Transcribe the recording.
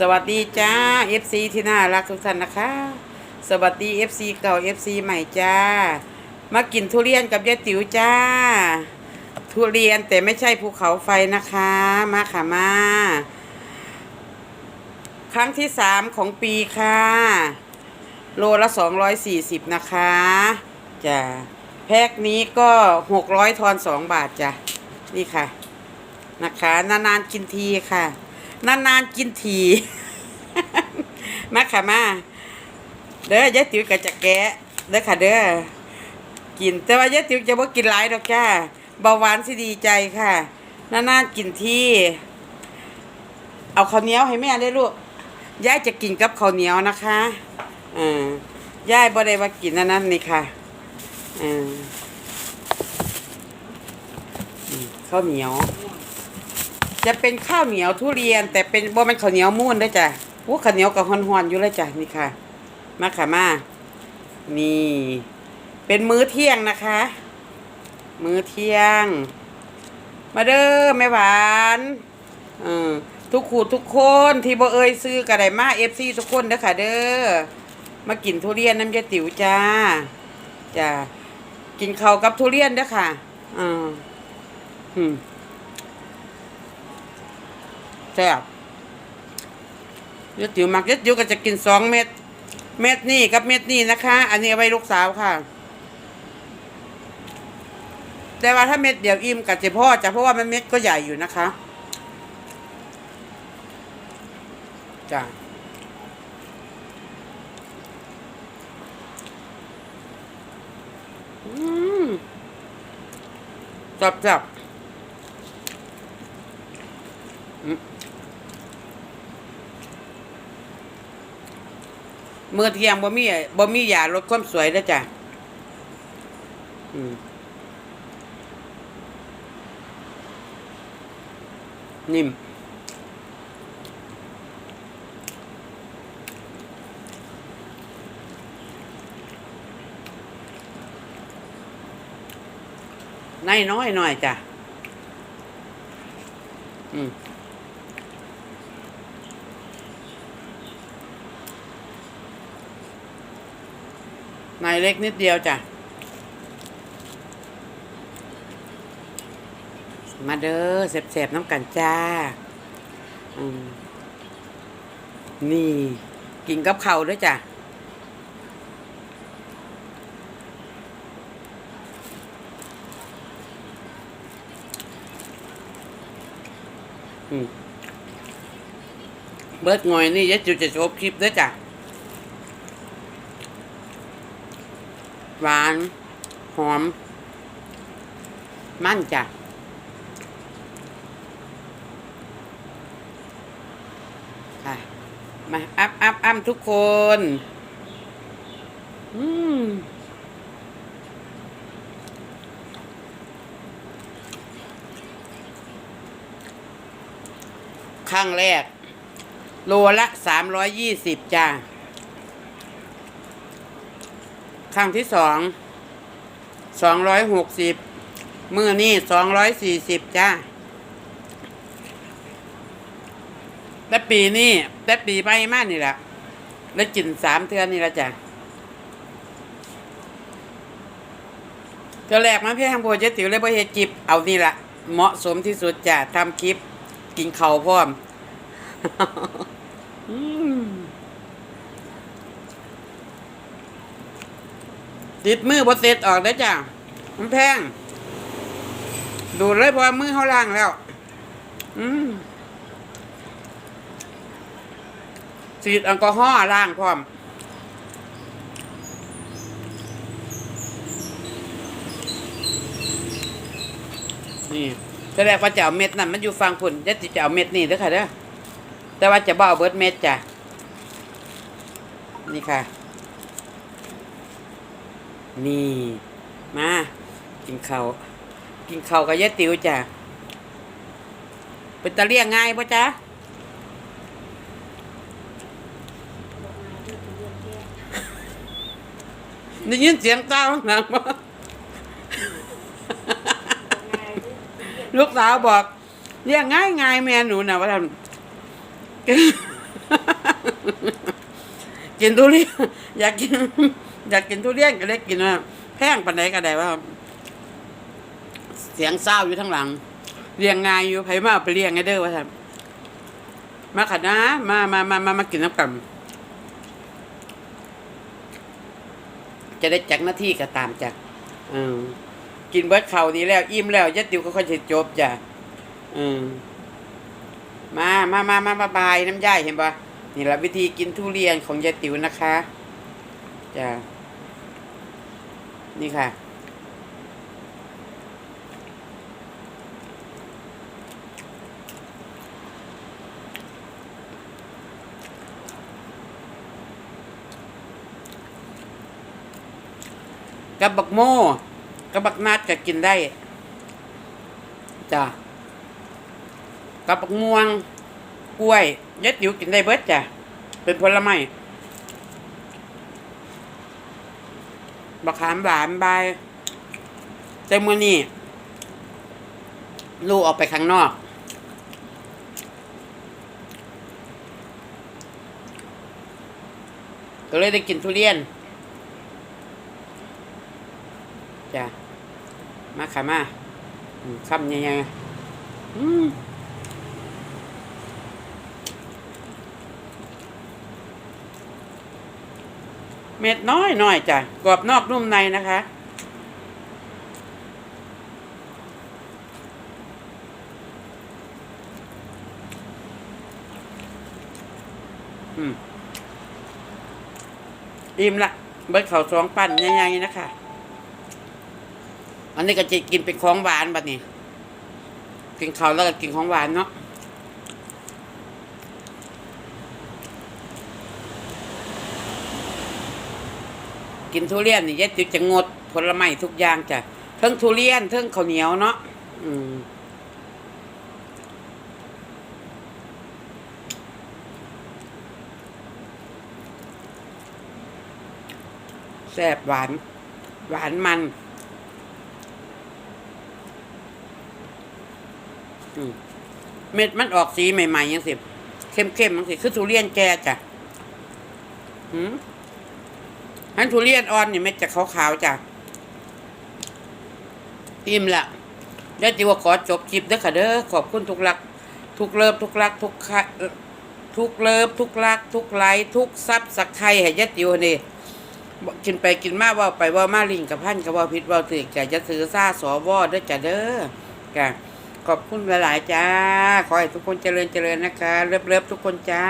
สวัสดีจ้า FC ที่น่ารักทุกท่านนะคะ สวัสดี FC เก่า FC ใหม่จ้า มากินทุเรียนกับยายติ๋วจ้า ทุเรียนแต่ไม่ใช่ภูเขาไฟนะคะ มาค่ะมา ครั้งที่สามของปีค่ะ โลละสองร้อยสี่สิบนะคะจ้ะแพ็คนี้ก็หกร้อยทอนสองบาทจ้ะนี่ค่ะ นะคะ นานๆกินทีค่ะ นานๆกินที มาค่ะมา เด้อยายติ๋วก็จะแกะเด้อค่ะเด้อ กิน แต่ว่ายายติ๋วจะบ่กินหลายดอกจ้าเบาหวานสิดีใจค่ะนานๆกินทีเอาข้าวเหนียวให้แม่ได้ลูก ยายจะกินกับข้าวเหนียวนะคะอ่ายายบ่ได้ว่ากินอันนั้นนี่ค่ะอ่าข้าวเหนียว จะเป็นข้าวเหนียวทุเรียน แต่เป็นบ่มันข้าวเหนียวมูนได้จ้ะโอ้ข้าวเหนียวกับฮอนๆอยู่เลยจ้ะนี่ค่ะ มาค่ะมา นี่ เป็นมื้อเที่ยงนะคะ มื้อเที่ยง มาเด้อแม่หวานเออทุกขูทุกคนที่บ่เอ่ยซื้อกระไดมาเอฟซีทุกคนเด้อค่ะ เด้อมากินทุเรียนน้ำยาติ๋วจ้าจ้ากินข้าวกับทุเรียนเด้อค่ะอ่าอืม แซ่บยาติ๋วมักยาติ๋วก็จะกินสองเม็ด เม็ดนี่กับเม็ดนี่นะคะ อันนี้เอาไว้ลูกสาวค่ะ แต่ว่าถ้าเม็ดเดียวอิ่มกับเจพ่อจะเพราะว่ามันเม็ดก็ใหญ่อยู่นะคะจ้ะอืมจับจับ มื่อเที่ยงบ่มีบ่มียาลดความสวยแล้วจ้ะนิ่มในน้อยหน่อยจ้ะ อืม ในเล็กนิดเดียวจ้ะ มาเด้อเสบๆน้ำกันจ้าอืมนี่กินกับเขาวด้วยจ้ะอืมเบิดงอยนี่ยะจุจะจบคลิปด้วยจ้ะ หวาน หอม มั่นจ้ะค่ะมาอัพอัพอัพทุกคน อืมครั้งแรก โลละสามร้อยยี่สิบจ้า ครั้งที่สองสองร้อยหกสิบมือนี่สองร้อยสี่สิบจ้าแต่ปีนี้แต่ปีไปมากนี่แหละแล้วกินสามเทือนนี่ละจ้ะเทือแรกมาเพี่ทางโบเจติวเลยบ่เฮจิบเอานี่ละเหมาะสมที่สุดจ้ะทำคลิปกินเขาพร้อม อืม ติดมือบดเสร็จออกได้จ้ะมันแพง ดูเลยพราะว่ามือเขาล่างแล้ว อืมฉีดแอลกอฮอล์ล้างพร้อมนี่แสดงว่าจะเอาเม็ดนั่นมันอยู่ฟังพุ่นจะจะเอาเม็ดนี่เด้อค่ะเด้อแต่ว่าจะบ่เอาเบิดเม็ดจ้ะนี่ค่ะ นี่มากินข้าวกินข้าวกับยายติ๋วจ้ะเป็นตะเลียงง่ายปะจ๊ะได้ยินเสียงเต้าข้างหลังบ่ลูกสาวบอกเรียกง่ายง่ายๆแม่หนูนะว่าทำกินทุเรียนอยากกิน อยากกินทุเรียนก็เลยกินว่าแพงปานใดก็ได้ว่า เสียงเศร้าอยู่ทั้งหลังเลี้ยงงายอยู่ไผมาไปเลี้ยงไงเด้อว่าท่นมาขัดนะมามามามามากินน้ำกันจะได้จักหน้าที่ก็ตามจักอืมกินเบิร์ดเขานี้แล้ว อิ่มแล้วยัดติวก็ค่อยจะจบจ้ะอืมมามามามามาบายน้ำย่ายเห็นปะนี่แหละวิธีกินทุเรียนของยายติ๋วนะคะจ้ะ นี่ค่ะ กับบักโม่กับบักนัดก็กินได้ จ้ะ กับบักม่วง กล้วยยัดอยู่กินได้เบิดจ้ะ เป็นผลไม้ บักขามหวานใบายแต่มื่อนี้ลูกออกไปข้างนอก ก็เลยได้กินทุเรียนจ้ะมาค่ะมาอืมคำยังไงอืม เม็ดน้อยหน่อยจ้ะกรอบนอกนุ่มในนะคะ อืม อิ่มละเบิดเขาวสองปั้นใหญ่ๆนะคะ อันนี้ก็จะกินเป็นของหวานบัดนี้ กินข้าวแล้วก็กินของหวานเนาะ กินทุเรียนนี่ยายติ๋วจะงดผลไม้ทุกอย่างจ้ะเทิงทุเรียนเทิงข้าวเหนียวเนาะอืมแซ่บหวาน หวานมันเม็ดมันออกสีใหม่ๆยังสิเข้มๆยังสิคือทุเรียนแก่จ้ะหืม อันทุเรียนอ่อนนี่เม็ดจะขาวๆจ้ะอิ่มละเดี๋ยวจิว่าขอจบคลิปเด้อค่ะเด้อขอบคุณทุกรัก ทุกเลิฟทุกรัก ทุกค่ะทุกเลิฟทุกรัก ทุกไลค์ทุกซับสักไข่ให้ยัดอยู่นี่กินไปกินมาเว่าไปว่ามาลิงกับพันกับว่าพิษว่าถึกจะจะซื้อซาสอวอเด้อจ้ะเด้อจ้ะขอบคุณหลายๆจ้า ขอให้ทุกคนเจริญเจริญนะคะ เลิฟๆทุกคนจ้า